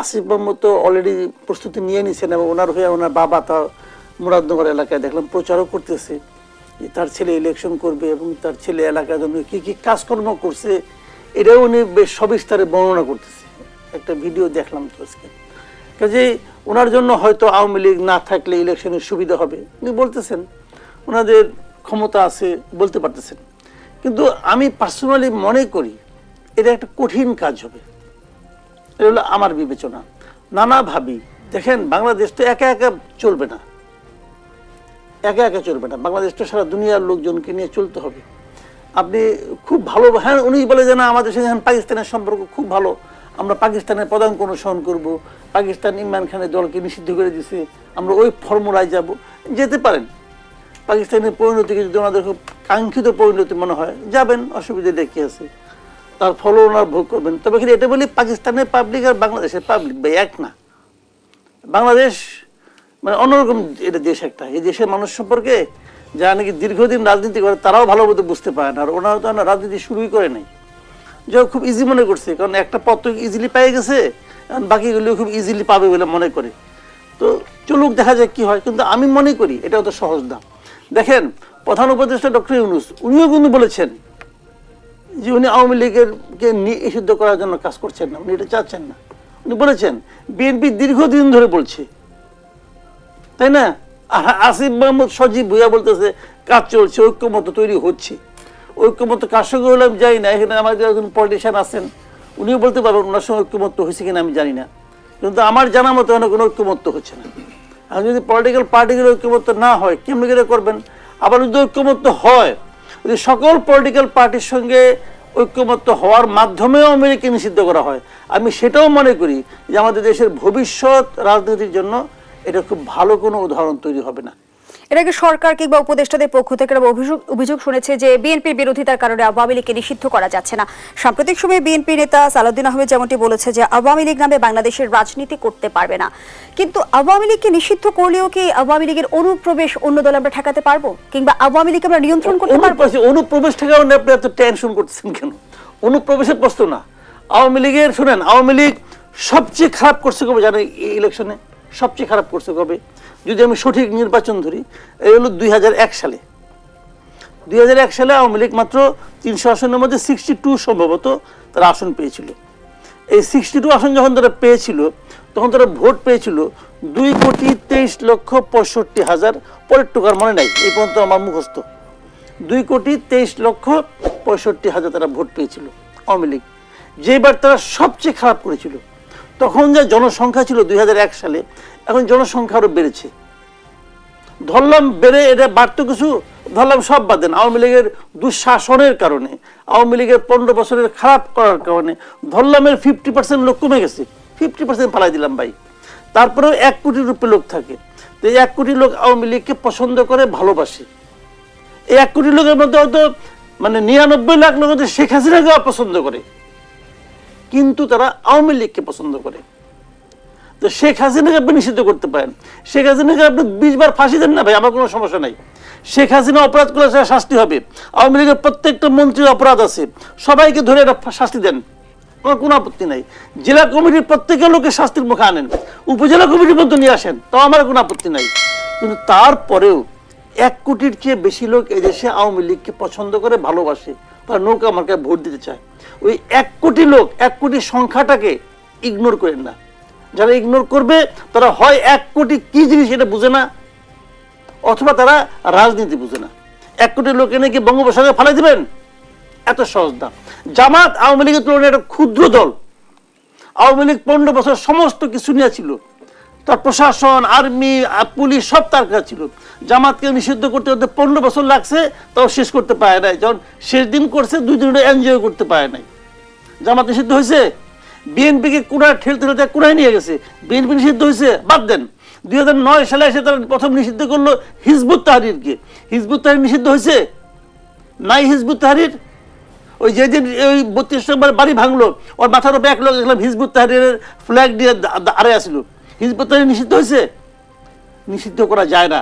আসিফ মোহাম্মদ তো অলরেডি প্রস্তুতি নিয়ে নিয়েছেন এবং ওনার হয়ে ওনার বাবা তা মুরাদনগর এলাকায় দেখলাম প্রচারও করতেছে যে তার ছেলে ইলেকশন করবে এবং তার ছেলে এলাকার জন্য কি কী কাজকর্ম করছে, এটাও উনি বেশ সবিস্তারে বর্ণনা করতেছে। একটা ভিডিও দেখলাম তো আজকে। কাজে ওনার জন্য হয়তো আওয়ামী লীগ না থাকলে ইলেকশনের সুবিধা হবে। উনি বলতেছেন, ওনাদের ক্ষমতা আছে বলতে পারতেছেন। কিন্তু আমি পার্সোনালি মনে করি, এটা একটা কঠিন কাজ হবে। এটা হলো আমার বিবেচনা। নানা ভাবি দেখেন, বাংলাদেশ তো একা একা চলবে না। একা একা চলবে না। বাংলাদেশ তো সারা দুনিয়ার লোকজনকে নিয়ে চলতে হবে। আপনি খুব ভালো হ্যাঁ উনি বলে যে, না, আমাদের এখন পাকিস্তানের সম্পর্ক খুব ভালো। আমরা পাকিস্তানের প্রধান সহন করব। পাকিস্তান ইমরান খানের দলকে নিষিদ্ধ করে দিছে। আমরা ওই ফর্মুলায় যাব। যেতে পারেন। পাকিস্তানের পরিণতিকে যদি ওনাদের খুব কাঙ্ক্ষিত পরিণতি মনে হয়। যাবেন, অসুবিধা দেখে আছে। তার ফলও ওনার ভোগ করবেন। তবে কিন্তু এটা বলি পাকিস্তানের পাবলিক আর বাংলাদেশের পাবলিক ভাই, এক না। বাংলাদেশ মানে অন্যরকম এটা দেশ একটা। এই দেশের মানুষ সম্পর্কে যারা নাকি দীর্ঘদিন রাজনীতি করে, তারাও ভালো মতো বুঝতে পারে না। আর ওনারা তো রাজনীতি শুরুই করে নাই। যা খুব ইজি মনে করছে। কারণ একটা পথ ইজিলি পেয়ে গেছে এখন বাকিগুলো খুব ইজিলি পাবে বলে মনে করে। তো চলুক, দেখা যাক কি হয়। কিন্তু আমি মনে করি এটা অত সহজ না। দেখেন, প্রধান উপদেষ্টা ডক্টর ইউনুস, উনিও কিন্তু বলেছেন যে উনি আওয়ামী লীগের কে নিষিদ্ধ করার জন্য কাজ করছেন না, উনি এটা চাচ্ছেন না। উনি বলেছেন, বিএনপি দীর্ঘদিন ধরে বলছে। তাই না? আর আসিফ মোহাম্মদ সজীব ভুইয়া বলতেছে, কাজ চলছে ঐক্যমত তৈরি হচ্ছে। ঐক্যমত কার সঙ্গে হলে আমি জানি না, এখানে আমাদের একজন পলিটিশিয়ান আছেন, উনিও বলতে পারবেন ওনার সঙ্গে ঐক্যমত্য হয়েছে কিনা আমি জানি না। কিন্তু আমার জানা মতো এখানে কোনো ঐক্যমত্য হচ্ছে না। আর যদি পলিটিক্যাল পার্টিগুলো ঐক্যমত্য না হয়, কেমনি করে করবেন? আবার যদি ঐক্যমত্য হয় সকল পলিটিক্যাল পার্টির সঙ্গে ঐক্যমত্য হওয়ার মাধ্যমেও আমেরিকা নিষিদ্ধ করা হয়। আমি সেটাও মনে করি যে আমাদের দেশের ভবিষ্যৎ রাজনীতির জন্য এটা খুব ভালো কোনো উদাহরণ তৈরি হবে না। এর আগে সরকার কিংবা উপদেষ্টাদের পক্ষ থেকে অভিযোগ অভিযোগ শুনেছে যে বিএনপির বিরোধিতার কারণে আওয়ামী লীগকে নিষিদ্ধ করা যাচ্ছে না। সাম্প্রতিক সময়ে বিএনপি নেতা সালাউদ্দিন আহমেদ যেমনটি বলেছে যে আওয়ামী লীগ নামে বাংলাদেশের রাজনীতি করতে পারবে না। কিন্তু আওয়ামী লীগকে নিষিদ্ধ করলেও কি আওয়ামী লীগের অনুপ্রবেশ অন্য দল আমরা ঠেকাতে পারব? কিংবা আওয়ামী লীগ আমরা নিয়ন্ত্রণ করতে পারব? অনুপ্রবেশ আপনি আপনি এত টেনশন করতেছেন কেন? অনুপ্রবেশের প্রশ্ন না। আওয়ামী লীগের শুনেন আওয়ামী লীগ সবচেয়ে খারাপ করছে কবে? জানেন এই ইলেকশনে সবচেয়ে খারাপ করছে কবে? যদি আমি সঠিক নির্বাচন ধরি, এই হলো দুই হাজার এক সালে। দুই হাজার এক সালে আওয়ামী লীগ মাত্র তিনশো আসনের মধ্যে সিক্সটি টু সম্ভবত তারা আসন পেয়েছিল। এই সিক্সটি টু আসন যখন তারা পেয়েছিল, তখন তারা ভোট পেয়েছিল দুই কোটি তেইশ লক্ষ পঁয়ষট্টি হাজার, পরের টুকার মনে নাই, এই পর্যন্ত আমার মুখস্থ। দুই কোটি তেইশ লক্ষ পঁয়ষট্টি হাজার তারা ভোট পেয়েছিল আওয়ামী লীগ। যেবার তারা সবচেয়ে খারাপ করেছিল তখন যা জনসংখ্যা ছিল দুই হাজার এক সালে, এখন জনসংখ্যা আরও বেড়েছে। ধরলাম বেড়ে এটা বাড়তো কিছু, ধরলাম সব বাদ দেন। আওয়ামী লীগের দুঃশাসনের কারণে, আওয়ামী লীগের পনেরো বছরের খারাপ করার কারণে ধরলাম এর ফিফটি পার্সেন্ট লোক কমে গেছে। ফিফটি পার্সেন্ট পালাই দিলাম ভাই। তারপরেও এক কোটি রূপে লোক থাকে। তো এক কোটি লোক আওয়ামী লীগকে পছন্দ করে, ভালোবাসে। এই এক কোটি লোকের মধ্যে হয়তো মানে নিরানব্বই লাখ লোক শেখ হাসিনাকে অপছন্দ করে। কিন্তু তারা আওয়ামী লীগকে পছন্দ করে। তো শেখ হাসিনাকে আপনি নিষিদ্ধ করতে পারেন। শেখ হাসিনাকে আপনি বিশ বার ফাঁসি দেন না ভাই, আমার কোনো সমস্যা নাই। শেখ হাসিনা অপরাধ করলে সেটা শাস্তি হবে। আওয়ামী লীগের প্রত্যেকটা মন্ত্রীর অপরাধ আছে। সবাইকে ধরে এটা শাস্তি দেন। আমার কোনো আপত্তি নাই। জেলা কমিটির প্রত্যেকের লোকে শাস্তির মুখে আনেন। উপজেলা কমিটির মধ্যে নিয়ে আসেন। তাও আমার কোনো আপত্তি নাই। কিন্তু তারপরেও এক কোটির চেয়ে বেশি লোক এদেশে আওয়ামী লীগকে পছন্দ করে, ভালোবাসে। তারা নৌকা মার্কায় ভোট দিতে চায়। ওই এক কোটি লোক, এক কোটি সংখ্যাটাকে ইগনোর করেন না। যারা ইগনোর করবে, তারা হয় এক কোটি কি জিনিস এটা বুঝে না, অথবা তারা রাজনীতি বুঝে না। এক কোটি লোক এনে কি বঙ্গোপসাগরে ফালাই দিবেন? এত সহজ না। জামাত আওয়ামী লীগের তুলনায় একটা ক্ষুদ্র দল। আওয়ামী লীগ পনেরো বছর সমস্ত কিছু নিয়ে ছিল তার প্রশাসন, আর্মি পুলিশ সব তার কাছে ছিল। জামাতকে নিষিদ্ধ করতে করতে পনেরো বছর লাগছে, তাও শেষ করতে পারে নাই। যখন শেষ দিন করছে, দুই দিন এনজয় করতে পারে নাই। জামাত নিষিদ্ধ হয়েছে? বিএনপিকে কোনায় ঠেলতে ঠেলতে কোনায় নিয়ে গেছে। বিএনপি নিষিদ্ধ হয়েছে? বাদ দেন। দুই হাজার নয় সালে এসে তারা প্রথম নিষিদ্ধ করল হিজবুত তাহারিরকে। হিজবুত তাহারির নিষিদ্ধ হয়েছে? নাই হিজবুত তাহারির? ওই যেদিন ওই বত্রিশ নম্বর বাড়ি ভাঙলো, ওর মাথার উপরে এক লোক দেখলাম হিজবুত তাহারিরের ফ্ল্যাগ দিয়ে আড়ে আসলো। হিজবুত নিষিদ্ধ হয়েছে? নিষিদ্ধ করা যায় না।